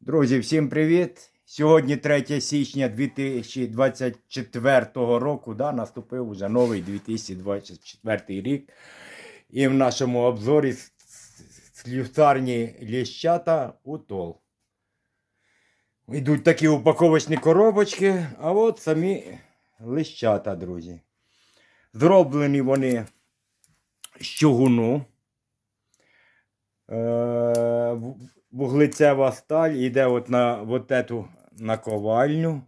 Друзі, всім привіт! Сьогодні 3 січня 2024 року. Да, наступив уже новий 2024 рік. І в нашому обзорі слюсарні ліщата утол. Йдуть такі упаковочні коробочки, а от самі лищата, друзі. Зроблені вони з чугуну. Вуглецева сталь йде от на от эту наковальню.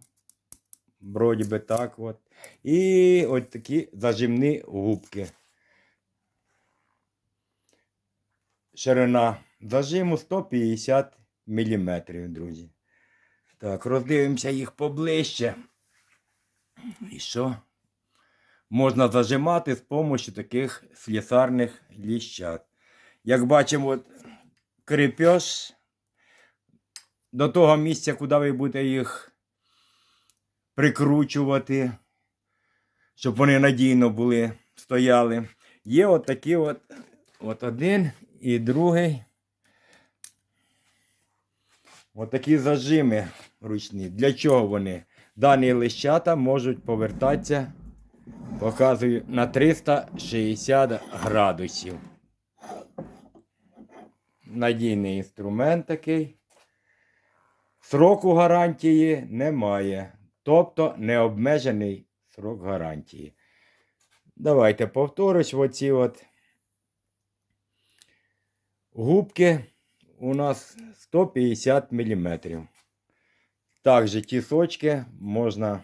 Вроді би так от. І от такі зажимні губки. Ширина зажиму 150 мм, друзі. Так, роздивимося їх поближче. І що? Можна зажимати з допомогою таких слісарних ліщат. Як бачимо, от, крепеж до того місця, куди ви будете їх прикручувати, щоб вони надійно були, стояли. Є от такі от, от один і другий. От такі зажими ручні. Для чого вони? Дані лищата можуть повертатися, показую, на 360 градусів надійний інструмент такий. Сроку гарантії немає. Тобто необмежений срок гарантії. Давайте повторюсь, оці от губки у нас 150 мм. Також тісочки можна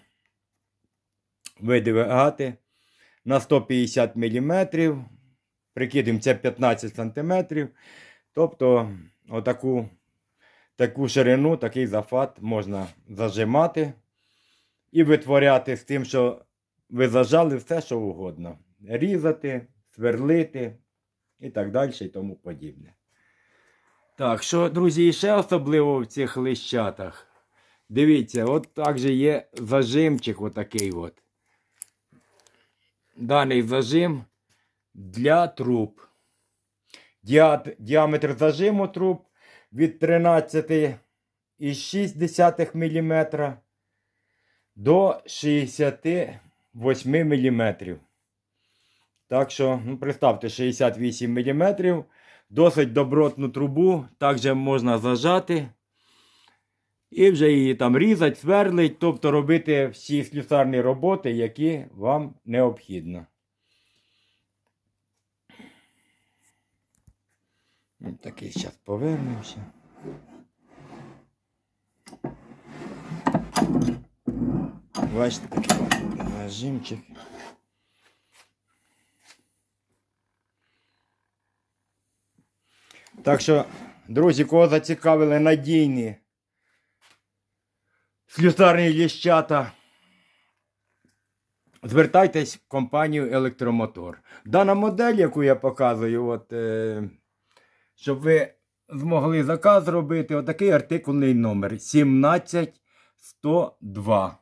видвигати на 150 мм. Прикидемо, це 15 см. Тобто, отаку таку ширину, такий зафат можна зажимати і витворяти з тим, що ви зажали все, що угодно. Різати, сверлити і так далі, і тому подібне. Так, що, друзі, ще особливо в цих лищатах. Дивіться, от також є зажимчик отакий от. Даний зажим для труб. Діаметр зажиму труб від 13,6 мм до 68 мм. Так що, ну, представте, 68 мм. Досить добротну трубу також можна зажати. І вже її там різати, сверлить, тобто робити всі слюсарні роботи, які вам необхідно. Ось Такий зараз повернемося. Бачите, такий нажимчик. Так що, друзі, кого зацікавили надійні слюсарні ліщата, звертайтесь в компанію Електромотор. Дана модель, яку я показую, от, е, щоб ви змогли заказ зробити, отакий артикульний номер 17102.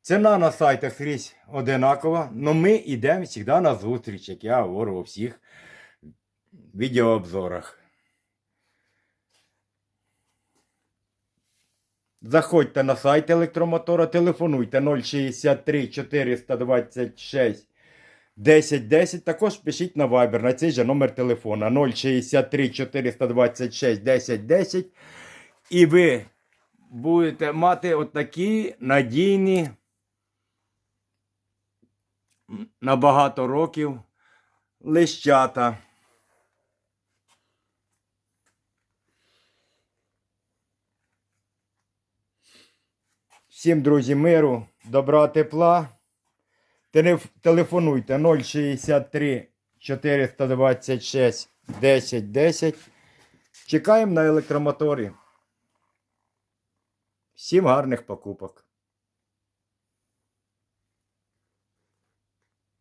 Ціна на сайтах скрізь одинакова, але ми йдемо завжди на зустріч, як я говорю у всіх відеообзорах. Заходьте на сайт електромотора, телефонуйте 063 426 1010. Також пишіть на Viber на цей же номер телефона 063 426 1010. І ви будете мати отакі надійні на багато років лищата. Всім, друзі, миру, добра, тепла. Телеф- Телефонуйте 063 426 1010. Чекаємо на електромоторі. Всім гарних покупок.